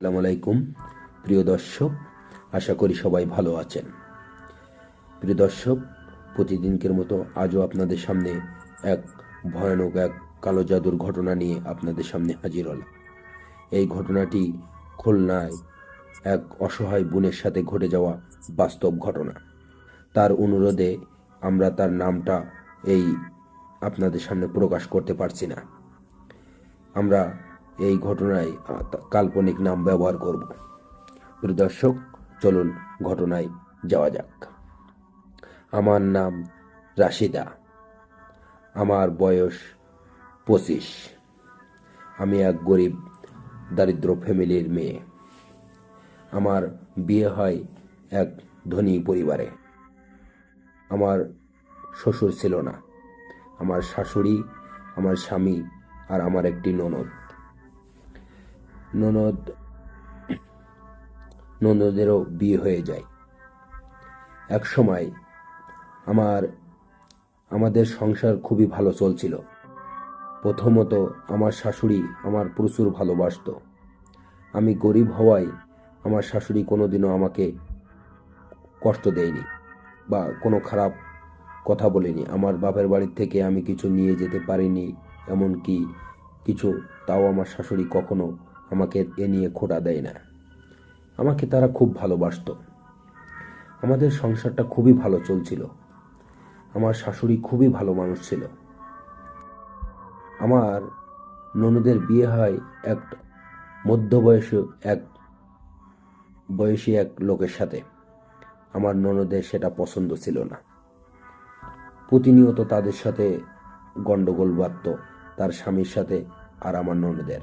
আসসালামু আলাইকুম, প্রিয় দর্শক, আশা করি সবাই ভালো আছেন। প্রিয় দর্শক, প্রতিদিনকের মতো আজও আপনাদের সামনে এক ভয়ানক, এক কালো জাদুর ঘটনা নিয়ে আপনাদের সামনে হাজির হলাম। এই ঘটনাটি খুলনায় এক অসহায় বোনের সাথে ঘটে যাওয়া বাস্তব ঘটনা। তার অনুরোধে আমরা তার নামটা এই আপনাদের সামনে প্রকাশ করতে পারছি না। আমরা এই ঘটনায় কাল্পনিক নাম ব্যবহার করব। দর্শক, চলুন ঘটনায় যাওয়া যাক। আমার নাম রাশিদা। আমার বয়স পঁচিশ। আমি এক গরিব, দারিদ্র ফ্যামিলির মেয়ে। আমার বিয়ে হয় এক ধনী পরিবারে। আমার শ্বশুর ছিল না। আমার শাশুড়ি, আমার স্বামী আর আমার একটি ননদ। ননদ, ননদেরও বিয়ে হয়ে যায়। এক সময় আমার, আমাদের সংসার খুবই ভালো চলছিল। প্রথমত আমার শাশুড়ি আমার প্রচুর ভালোবাসতো। আমি গরিব হওয়ায় আমার শাশুড়ি কোনোদিনও আমাকে কষ্ট দেয়নি বা কোনো খারাপ কথা বলেনি। আমার বাপের বাড়ির থেকে আমি কিছু নিয়ে যেতে পারিনি, এমনকি কিছু তাও আমার শাশুড়ি কখনো আমাকে এ নিয়ে খোটা দেয় না। আমাকে তারা খুব ভালোবাসতো। আমাদের সংসারটা খুবই ভালো চলছিল। আমার শাশুড়ি খুবই ভালো মানুষ ছিল। আমার ননদের বিয়ে হয় এক মধ্যবয়সী এক বয়সী এক লোকের সাথে। আমার ননদের সেটা পছন্দ ছিল না। প্রতিনিয়ত তাদের সাথে গন্ডগোল বাঁধত, তার স্বামীর সাথে আর আমার ননদের।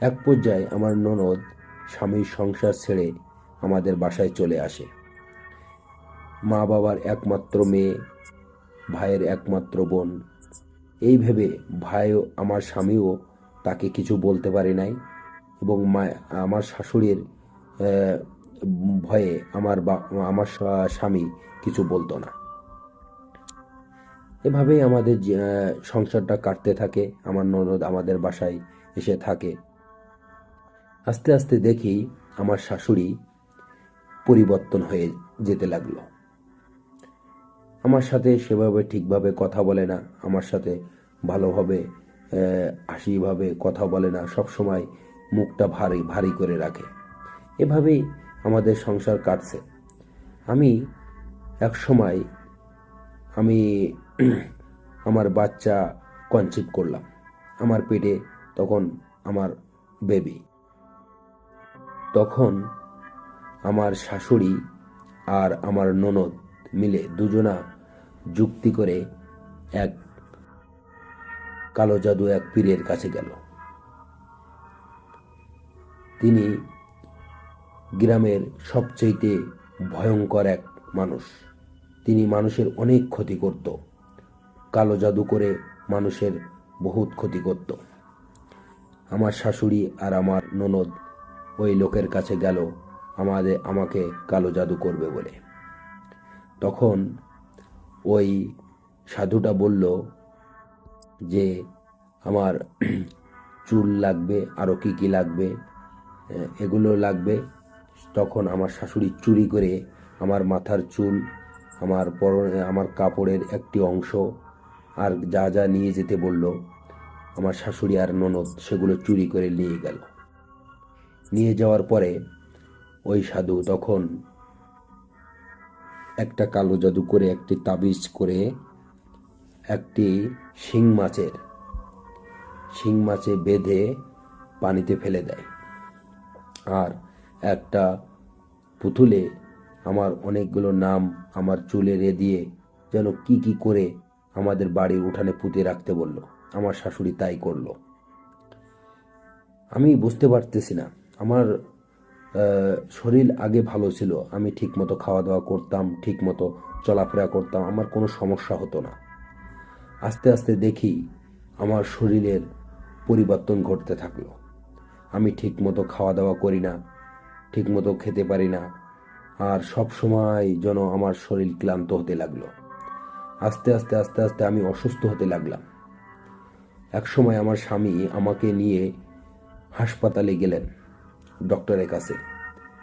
এক পর্যায়ে আমার ননদ স্বামীর সংসার ছেড়ে আমাদের বাসায় চলে আসে। মা বাবার একমাত্র মেয়ে, ভাইয়ের একমাত্র বোন। এই ভেবে ভাইও আমার স্বামীও তাকে কিছু বলতে পারে নাই এবং মা, আমার শাশুড়ির ভয়ে আমার বা, আমার স্বামী কিছু বলতো না। এভাবেই আমাদের সংসারটা কাটতে থাকে। আমার ননদ আমাদের বাসায় এসে থাকে। আস্তে আস্তে দেখি আমার শাশুড়ি পরিবর্তন হয়ে যেতে লাগল। আমার সাথে সেভাবে ঠিকভাবে কথা বলে না, আমার সাথে ভালোভাবে হাসিভাবে কথা বলে না সব সময় মুখটা ভারী ভারী করে রাখে। এভাবেই আমাদের সংসার কাটছে। আমি এক সময় আমি আমার বাচ্চা কনসিভ করলাম। আমার পেটে তখন আমার বেবি তখন আমার শাশুড়ি আর আমার ননদ মিলে দুজনা যুক্তি করে এক কালো জাদু এক পীরের কাছে গেল। তিনি গ্রামের সবচেয়েতে ভয়ঙ্কর এক মানুষ। তিনি মানুষের অনেক ক্ষতি করত। কালো জাদু করে মানুষের বহুত ক্ষতি করত। আমার শাশুড়ি আর আমার ননদ ওই লোকের কাছে গেল আমাদের আমাকে কালো জাদু করবে বলে। তখন ওই সাধুটা বলল, যে আমার চুল লাগবে আরও কী কী লাগবে? এগুলো লাগবে? তখন আমার শাশুড়ি চুরি করে আমার মাথার চুল, আমার পর আমার কাপড়ের একটি অংশ আর যা যা নিয়ে যেতে বলল, আমার শাশুড়ি আর ননদ সেগুলো চুরি করে নিয়ে গেল। নিয়ে যাওয়ার পরে ওই সাধু তখন একটা কালো জাদু করে, একটি তাবিজ করে, একটি শিং মাছের, শিং মাছে বেঁধে পানিতে ফেলে দেয়। আর একটা পুতুলে আমার অনেকগুলো নাম আমার চুলে রে দিয়ে যেন কি কি করে আমাদের বাড়ির উঠানে পুঁতে রাখতে বলল। আমার শাশুড়ি তাই করল। আমি বুঝতে পারতেছি না আমার শরীর আগে ভালো ছিল। আমি ঠিকমতো খাওয়া দাওয়া করতাম, ঠিকমতো চলাফেরা করতাম, আমার কোনো সমস্যা হতো না। আস্তে আস্তে দেখি আমার শরীরের পরিবর্তন ঘটতে থাকল। আমি ঠিকমতো খাওয়া দাওয়া করি না, ঠিকমতো খেতে পারি না, আর সব সময় যেন আমার শরীর ক্লান্ত হতে লাগল। আস্তে আস্তে আস্তে আস্তে আমি অসুস্থ হতে লাগলাম। এক সময় আমার স্বামী আমাকে নিয়ে হাসপাতালে গেলেন। ডক্টরের কাছে।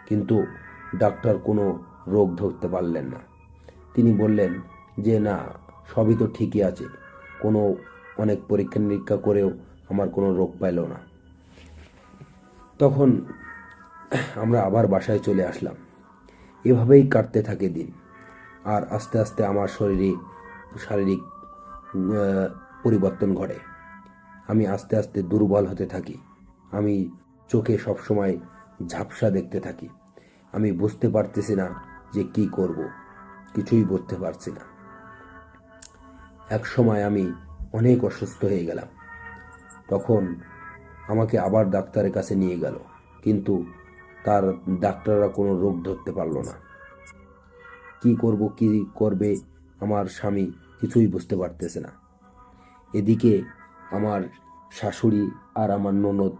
কিন্তু ডাক্তার কোনো রোগ ধরতে পারলেন না। তিনি বললেন যে, না, সবই তো ঠিকই আছে। কোনো অনেক পরীক্ষা নিরীক্ষা করেও আমার কোনো রোগ পাইল না। তখন আমরা আবার বাসায় চলে আসলাম। এভাবেই কাটতে থাকে দিন। আর আস্তে আস্তে আমার শরীরে শারীরিক পরিবর্তন ঘটে। আমি আস্তে আস্তে দুর্বল হতে থাকি। আমি চোখে সবসময় ঝাপসা দেখতে থাকি। আমি বুঝতে পারতেছি না যে কি করব, কিছুই বুঝতে পারছি না। এক সময় আমি অনেক অসুস্থ হয়ে গেলাম। তখন আমাকে আবার ডাক্তারের কাছে নিয়ে গেল, কিন্তু তার ডাক্তাররা কোনো রোগ ধরতে পারল না। কি করব, কি করবে, আমার স্বামী কিছুই বুঝতে পারতেছে না। এদিকে আমার শাশুড়ি আর আমার ননদ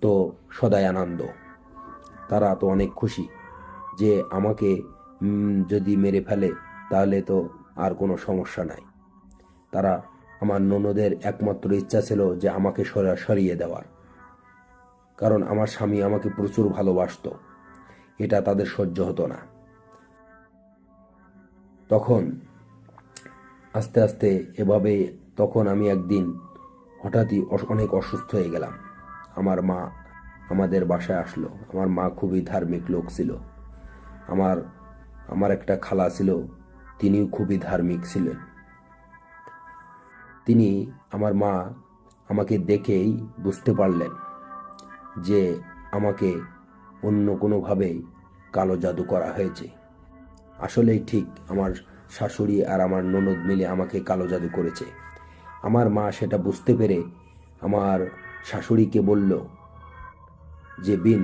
তো সদাই আনন্দ। তারা তো অনেক খুশি যে আমাকে যদি মেরে ফেলে তাহলে তো আর কোনো সমস্যা নাই। তারা আমার ননদের একমাত্র ইচ্ছা ছিল যে আমাকে সরা, সরিয়ে দেওয়ার। কারণ আমার স্বামী আমাকে প্রচুর ভালোবাসতো। এটা তাদের সহ্য হতো না। তখন আস্তে আস্তে এভাবে তখন আমি একদিন হঠাৎই অনেক অসুস্থ হয়ে গেলাম। আমার মা আমাদের বাসায় আসলো। আমার মা খুবই ধার্মিক লোক ছিল। আমার আমার একটা খালা ছিল, তিনিও খুবই ধার্মিক ছিলেন। তিনি আমার মা আমাকে দেখেই বুঝতে পারলেন যে আমাকে অন্য কোনোভাবেই কালো জাদু করা হয়েছে। আসলেই ঠিক আমার শাশুড়ি আর আমার ননদ মিলে আমাকে কালো জাদু করেছে। আমার মা সেটা বুঝতে পেরে আমার শাশুড়িকে বলল, যে বিন,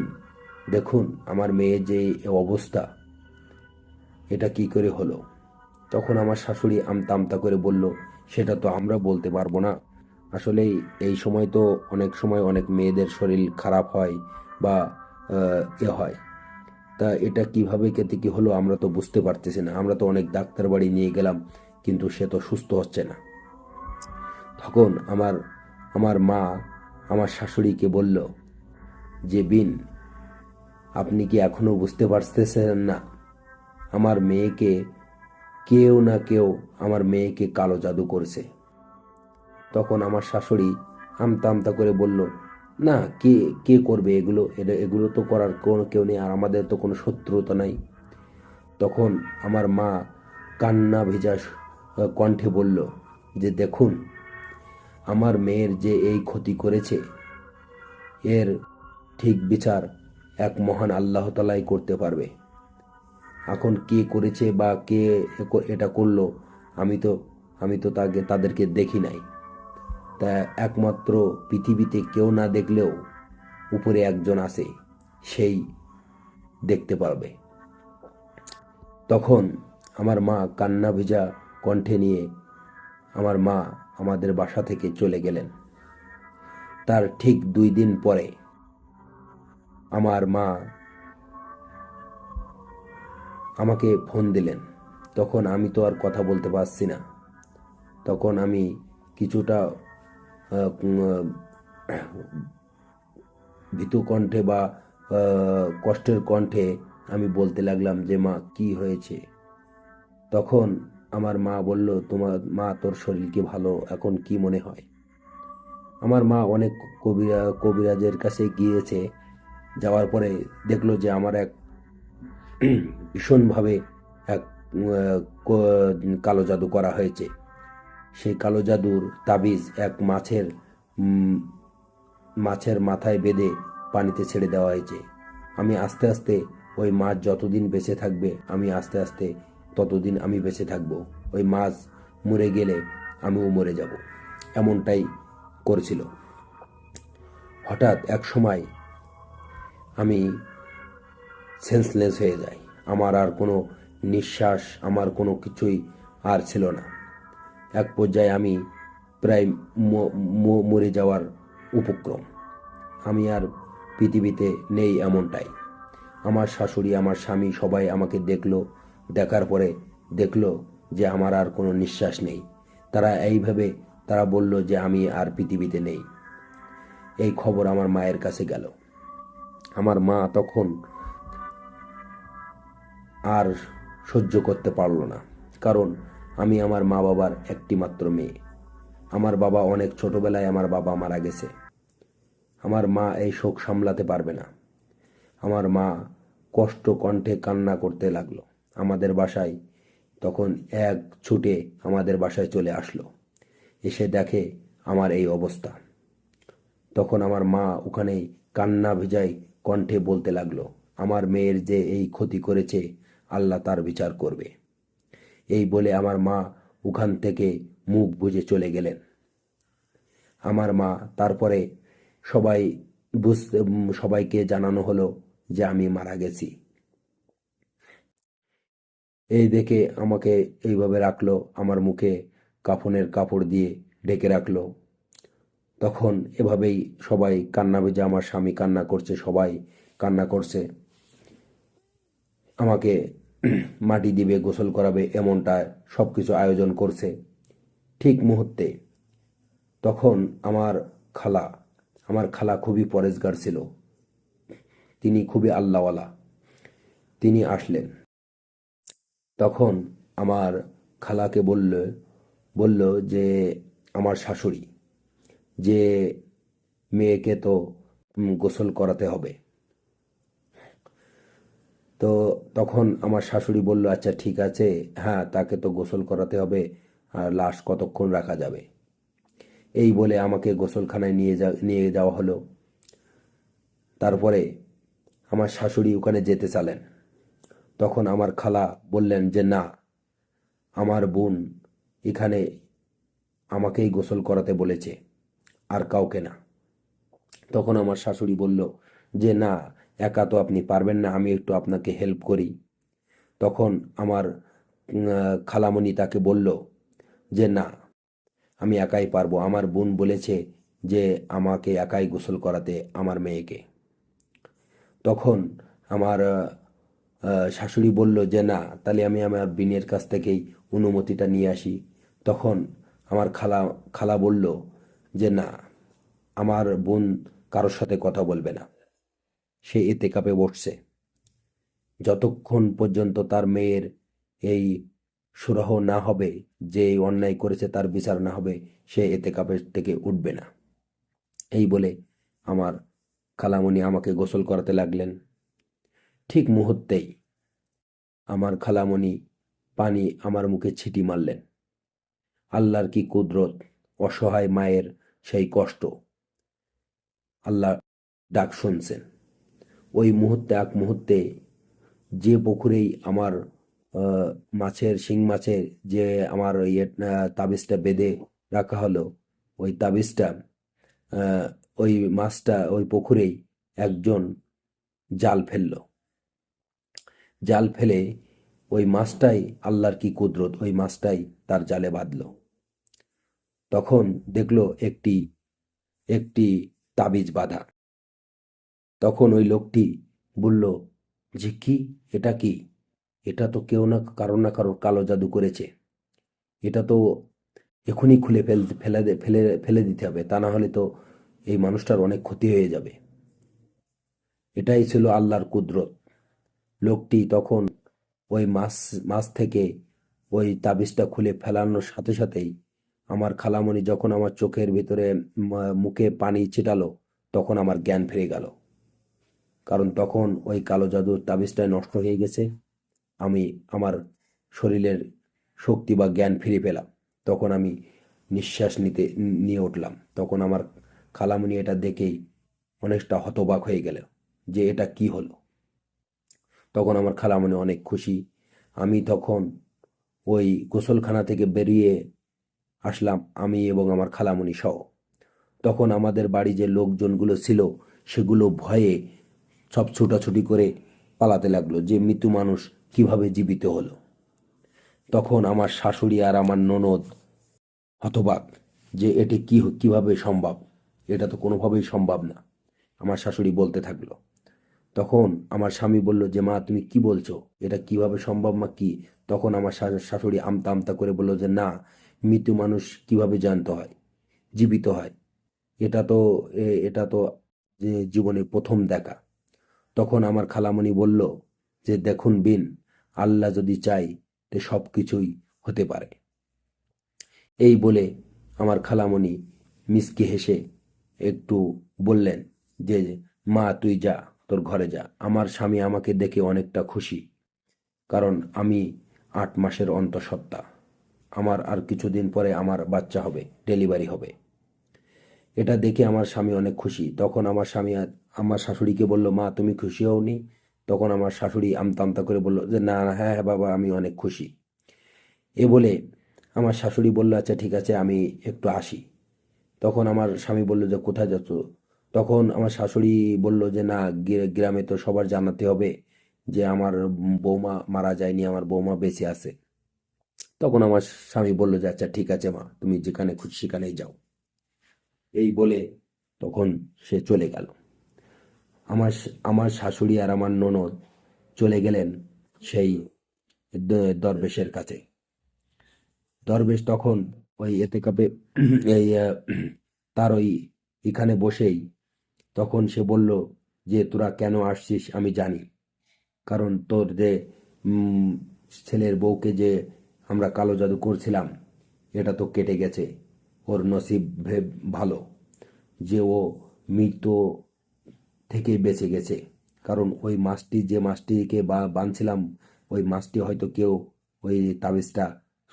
দেখুন আমার মেয়ের যে অবস্থা। এটা কি করে হলো? তখন আমার শাশুড়ি আমতা আমতা করে বলল, সেটা তো আমরা বলতে পারব না। আসলে এই সময় তো অনেক সময় অনেক মেয়েদের শরীর খারাপ হয় বা এ হয়। তা এটা কীভাবে কেতে কি হলো আমরা তো বুঝতে পারতেছি না। আমরা তো অনেক ডাক্তার বাড়ি নিয়ে গেলাম, কিন্তু সে তো সুস্থ হচ্ছে না। তখন আমার আমার মা আমার শাশুড়িকে বলল, যে বিন, আপনি কি এখনও বুঝতে পারতেছেন না? আমার মেয়েকে কেউ না কেউ আমার মেয়েকে কালো জাদু করছে। তখন আমার শাশুড়ি আমতা আমতা করে বলল, না, কে কে করবে এগুলো? এগুলো তো করার কোনো কেউ নেই, আর আমাদের তো কোনো শত্রুতা নাই। তখন আমার মা কান্না ভেজা কণ্ঠে বলল, যে দেখুন আমার মেয়ের যে এই ক্ষতি করেছে, এর ঠিক বিচার এক মহান আল্লাহ তালাই করতে পারবে। এখন কে করেছে বা কে এটা করল, আমি তো আমি তো তাকে, তাদেরকে দেখি নাই। তা একমাত্র পৃথিবীতে কেউ না দেখলেও উপরে একজন আছে, সেই দেখতে পারবে। তখন আমার মা কান্না ভেজা কণ্ঠে নিয়ে আমার মা আমাদের বাসা থেকে চলে গেলেন। তার ঠিক দুই দিন পরে আমার মা আমাকে ফোন দিলেন। তখন আমি তো আর কথা বলতে পারছি না। তখন আমি কিছুটা ভীতু কণ্ঠে বা কষ্টের কণ্ঠে আমি বলতে লাগলাম যে, মা, কি হয়েছে? তখন আমার মা বলল, তোমার মা তোর শরীর কি ভালো? এখন কি মনে হয়? আমার মা অনেক কবিরা, কবিরাজের কাছে গিয়েছে। যাওয়ার পরে দেখল যে আমার এক ভীষণভাবে এক কালো জাদু করা হয়েছে। সেই কালো জাদুর তাবিজ এক মাছের মাছের মাথায় বেঁধে পানিতে ছেড়ে দেওয়া হয়েছে। আমি আস্তে আস্তে ওই মাছ যতদিন বেঁচে থাকবে, আমি আস্তে আস্তে ততদিন আমি বেঁচে থাকব। ওই মাছ মরে গেলে আমিও মরে যাব। এমনটাই করেছিল। হঠাৎ এক সময় আমি সেন্সলেস হয়ে যাই। আমার আর কোনো নিঃশ্বাস, আমার কোনো কিছুই আর ছিল না। এক পর্যায়ে আমি প্রায় মরে যাওয়ার উপক্রম। আমি আর পৃথিবীতে নেই এমনটাই। আমার শাশুড়ি, আমার স্বামী সবাই আমাকে দেখল দেখার পরে দেখল যে আমার আর কোনো নিঃশ্বাস নেই। তারা এইভাবে তারা বলল যে আমি আর পৃথিবীতে নেই। এই খবর আমার মায়ের কাছে গেল। আমার মা তখন আর সহ্য করতে পারল না, কারণ আমি আমার মা বাবার একটি মাত্র মেয়ে। আমার বাবা অনেক ছোটবেলায় আমার বাবা মারা গেছে। আমার মা এই শোক সামলাতে পারবে না। আমার মা কষ্ট কণ্ঠে কান্না করতে লাগল। আমাদের বাসায়। তখন এক ছুটে আমাদের বাসায় চলে আসলো। এসে দেখে আমার এই অবস্থা। তখন আমার মা ওখানেই কান্না ভেজাই কণ্ঠে বলতে লাগল, আমার মেয়ের যে এই ক্ষতি করেছে, আল্লাহ তার বিচার করবে। এই বলে আমার মা ওখান থেকে মুখ বুজে চলে গেলেন। আমার মা তারপরে সবাই বুঝতে সবাইকে জানানো হলো যে আমি মারা গেছি। এই দেখে আমাকে এইভাবে রাখল, আমার মুখে কাফনের কাপড় দিয়ে ঢেকে রাখল। তখন এভাবেই সবাই কান্না ভেজে আমার স্বামী কান্না করছে, সবাই কান্না করছে। আমাকে মাটি দিবে, গোসল করাবে, এমনটা সব কিছু আয়োজন করছে ঠিক মুহূর্তে। তখন আমার খালা আমার খালা খুবই পরেজগার ছিল। তিনি খুবই আল্লাহওয়ালা। তিনি আসলেন। তখন আমার খালাকে বলল বলল যে আমার শাশুড়ি, যে মেয়েকে তো গোসল করাতে হবে। তো তখন আমার শাশুড়ি বলল আচ্ছা ঠিক আছে হ্যাঁ তাকে তো গোসল করাতে হবে, আর লাশ কতক্ষণ রাখা যাবে? এই বলে আমাকে গোসলখানায় নিয়ে যা নিয়ে যাওয়া হলো। তারপরে আমার শাশুড়ি ওখানে যেতে চালেন। তখন আমার খালা বললেন যে, না, আমার বোন এখানে আমাকেই গোসল করাতে বলেছে, আর কাউকে না। তখন আমার শাশুড়ি বলল যে, না, একা তো আপনি পারবেন না, আমি একটু আপনাকে হেল্প করি। তখন আমার খালামণি তাকে বলল যে, না, আমি একাই পারব। আমার বোন বলেছে যে, আমাকে একাই গোসল করাতে আমার মেয়েকে। তখন আমার শাশুড়ি বলল যে, না, তাহলে আমি আমার বিনের কাছ থেকেই অনুমতিটা নিয়ে আসি। তখন আমার খালা খালা বলল যে, না, আমার বোন কারোর সাথে কথা বলবে না। সে এতে কাপে বসছে। যতক্ষণ পর্যন্ত তার মেয়ের এই সুরাহ না হবে, যে অন্যায় করেছে তার বিচার না হবে, সে এতে কাপের থেকে উঠবে না। এই বলে আমার খালামণি আমাকে গোসল করাতে লাগলেন। ঠিক মুহূর্তেই আমার খালামণি পানি আমার মুখে ছিটি মারলেন। আল্লাহর কি কুদরত, অসহায় মায়ের সেই কষ্ট। আল্লাহ ডাক শুনছেন। ওই মুহূর্তে এক মুহূর্তে যে পুকুরেই আমার মাছের, শিং মাছের যে আমার ইয়ে তাবিজটা বেঁধে রাখা হলো, ওই তাবিজটা ওই মাছটা ওই পুকুরেই একজন জাল ফেলল। জাল ফেলে ওই মাছটাই আল্লাহর কি কুদরত, ওই মাছটাই তার জালে বাঁধলো। তখন দেখল একটি একটি তাবিজ বাঁধা। তখন ওই লোকটি বলল, যে কি? এটা কি? এটা তো কেউ না কারও না কারও কালো জাদু করেছে। এটা তো এখনই খুলে ফেল, ফেলে ফেলে ফেলে দিতে হবে, তা না হলে তো এই মানুষটার অনেক ক্ষতি হয়ে যাবে। এটাই ছিল আল্লাহর কুদরত। লোকটি তখন ওই মাছ মাছ থেকে ওই তাবিজটা খুলে ফেলানোর সাথে সাথেই আমার খালামণি যখন আমার চোখের ভিতরে মুখে পানি ছিটালো, তখন আমার জ্ঞান ফিরে গেল। কারণ তখন ওই কালো জাদুর তাবিজটা নষ্ট হয়ে গেছে। আমি আমার শরীরের শক্তি বা জ্ঞান ফিরে পেলাম। তখন আমি নিঃশ্বাস নিতে, নিয়ে উঠলাম। তখন আমার খালামণি এটা দেখেই অনেকটা হতবাক হয়ে গেল যে এটা কি হলো। তখন আমার খালামণি অনেক খুশি। আমি তখন ওই গোসলখানা থেকে বেরিয়ে আসলাম, আমি এবং আমার খালামণি সহ। তখন আমাদের বাড়ি যে লোকজনগুলো ছিল, সেগুলো ভয়ে সব ছুটাছুটি করে পালাতে লাগল যে মৃত্যু মানুষ কীভাবে জীবিত হলো। তখন আমার শাশুড়ি আর আমার ননদ হতবাক যে এটি কি, কীভাবে সম্ভব? এটা তো কোনোভাবেই সম্ভব না, আমার শাশুড়ি বলতে থাকল। তখন আমার স্বামী বলল যে, মা, তুমি কি বলছো? এটা কীভাবে সম্ভব মা, কি? তখন আমার শাশুড়ি আমতা আমতা করে বলল যে, না, মৃত্যু মানুষ কীভাবে জানতে হয়? জীবিত হয়। এটা তো এটা তো জীবনে প্রথম দেখা। তখন আমার খালামণি বলল যে, দেখুন বিন, আল্লাহ যদি চাই, তে সব কিছুই হতে পারে। এই বলে আমার খালামণি মিসকে হেসে একটু বললেন যে, মা, তুই যা। তোর ঘরে যা। আমার স্বামী আমাকে দেখে অনেকটা খুশি, কারণ আমি আট মাসের অন্তঃসত্ত্বা। আমার আর কিছুদিন পরে আমার বাচ্চা হবে, ডেলিভারি হবে। এটা দেখে আমার স্বামী অনেক খুশি। তখন আমার স্বামী আমার শাশুড়িকে বলল, মা, তুমি খুশি হওনি? তখন আমার শাশুড়ি আমতা আমতা করে বলল, যে না না হ্যাঁ হ্যাঁ বাবা, আমি অনেক খুশি। এ বলে আমার শাশুড়ি বলল আচ্ছা ঠিক আছে, আমি একটু আসি। তখন আমার স্বামী বলল, যে কোথায় যাচ্ছ? তখন আমার শাশুড়ি বলল যে, না, গ্রা- গ্রামে তো সবার জানাতে হবে যে, আমার বৌমা মারা যায়নি, আমার বৌমা বেঁচে আছে। তখন আমার স্বামী বলল যে আচ্ছা ঠিক আছে মা, তুমি যেখানে খুশি সেখানেই যাও। এই বলে তখন সে চলে গেল। আমার আমার শাশুড়ি আর আমার ননদ চলে গেলেন সেই দরবেশের কাছে। দরবেশ তখন ওই এতে কাপে এই তার ওই এখানে বসেই তখন সে বলল, যে তোরা কেন আসছিস আমি জানি। কারণ তোর যে ছেলের বউকে যে আমরা কালো জাদু করছিলাম, এটা তো কেটে গেছে। ওর নসিব ভালো। যে ও মৃত থেকে বেঁচে গেছে। কারণ ওই মাছটি, যে মাছটিকে বা, বাঁধছিলাম, ওই মাছটি হয়তো কেউ ওই তাবিজটা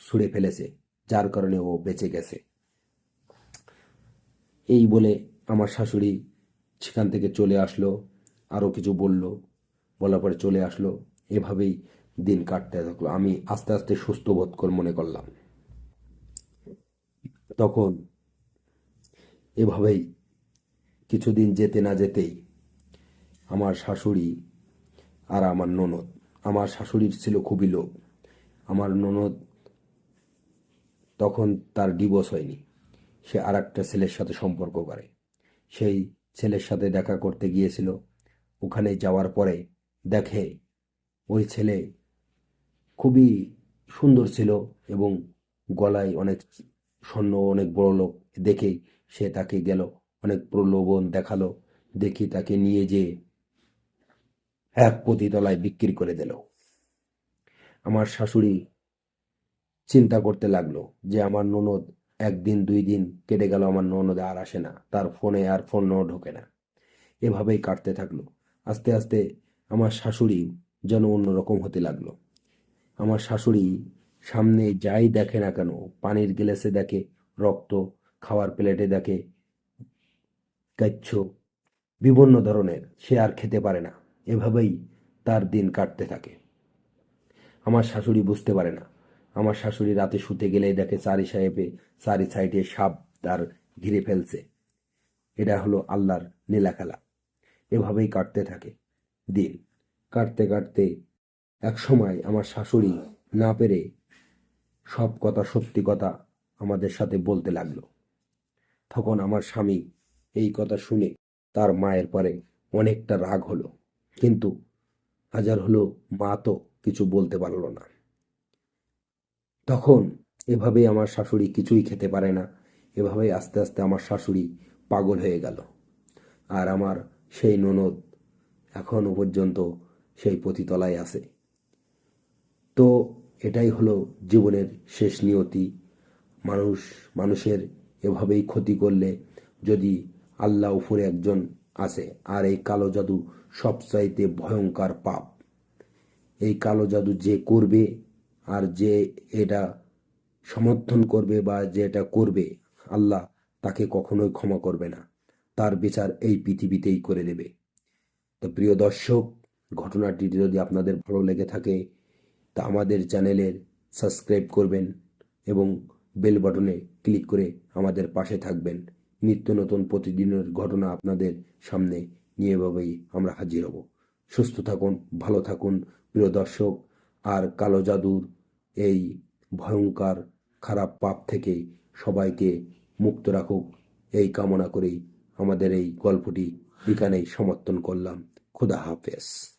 ছুঁড়ে ফেলেছে, যার কারণে ও বেঁচে গেছে। এই বলে আমার শাশুড়ি সেখান থেকে চলে আসলো আরও কিছু বলল, বলার পরে চলে আসলো। এভাবেই দিন কাটতে থাকল। আমি আস্তে আস্তে সুস্থ বোধ করে, মনে করলাম। তখন এভাবেই কিছুদিন যেতে না যেতেই আমার শাশুড়ি আর আমার ননদ, আমার শাশুড়ির ছিল খুবই লোভ আমার ননদ তখন তার ডিভোর্স হয়নি। সে আর একটা ছেলের সাথে সম্পর্ক করে। সেই ছেলের সাথে দেখা করতে গিয়েছিল। ওখানে যাওয়ার পরে দেখে ওই ছেলে খুবই সুন্দর ছিল এবং গলায় অনেক স্বর্ণ, অনেক বড় লোক দেখেই সে তাকে গেল, অনেক প্রলোভন দেখাল, দেখি তাকে নিয়ে যেয়ে এক পতিতলায় বিক্রি করে দিল। আমার শাশুড়ি চিন্তা করতে লাগল যে, আমার ননদ একদিন, দুই দিন কেটে গেল, আমার ননদ আর আসে না। তার ফোনে আর ফোন ফোনও ঢোকে না। এভাবেই কাটতে থাকল। আস্তে আস্তে আমার শাশুড়ি যেন অন্যরকম হতে লাগল। আমার শাশুড়ি সামনে যাই দেখে না কেন, পানির গ্লাসে দেখে, রক্ত খাওয়ার প্লেটে দেখে, কাচ্ছ বিভিন্ন ধরনের, সে আর খেতে পারে না। এভাবেই তার দিন কাটতে থাকে। আমার শাশুড়ি বুঝতে পারে না। আমার শাশুড়ি রাতে শুতে গেলেই দেখে চারি সাহেবে চারি সাইডে সাপ তার ঘিরে ফেলছে। এটা হলো আল্লাহর নীলা খেলা এভাবেই কাটতে থাকে দিন। কাটতে কাটতে এক সময় আমার শাশুড়ি না পেরে সব কথা, সত্যি কথা আমাদের সাথে বলতে লাগল। তখন আমার স্বামী এই কথা শুনে তার মায়ের পরে অনেকটা রাগ হলো। কিন্তু হাজার হলো মা তো কিছু বলতে পারল না। তখন এভাবেই আমার শাশুড়ি কিছুই খেতে পারে না। এভাবেই আস্তে আস্তে আমার শাশুড়ি পাগল হয়ে গেল। আর আমার সেই ননদ এখনও পর্যন্ত সেই পতিতলায় আছে। তো এটাই হলো জীবনের শেষ নিয়তি। মানুষ, মানুষের এভাবেই ক্ষতি করলে যদি আল্লাহ উপরে একজন আছে আর এই কালো জাদু সবচাইতে ভয়ঙ্কর পাপ। এই কালো জাদু যে করবে আর যে এটা সমর্থন করবে বা যে এটা করবে, আল্লাহ তাকে কখনোই ক্ষমা করবে না। তার বিচার এই পৃথিবীতেই করে দেবে। তো প্রিয় দর্শক, ঘটনাটি যদি আপনাদের ভালো লেগে থাকে, তা আমাদের চ্যানেলের সাবস্ক্রাইব করবেন এবং বেল বাটনে ক্লিক করে আমাদের পাশে থাকবেন। নিত্য নতুন প্রতিদিনের ঘটনা আপনাদের সামনে নিয়ে এভাবেই আমরা হাজির হব। সুস্থ থাকুন, ভালো থাকুন। প্রিয় দর্শক আর কালো জাদুর এই ভয়ঙ্কর, খারাপ পাপ থেকে সবাইকে মুক্ত রাখুক। এই কামনা করেই আমাদের এই গল্পটি এখানেই সমর্থন করলাম। খুদা হাফেজ।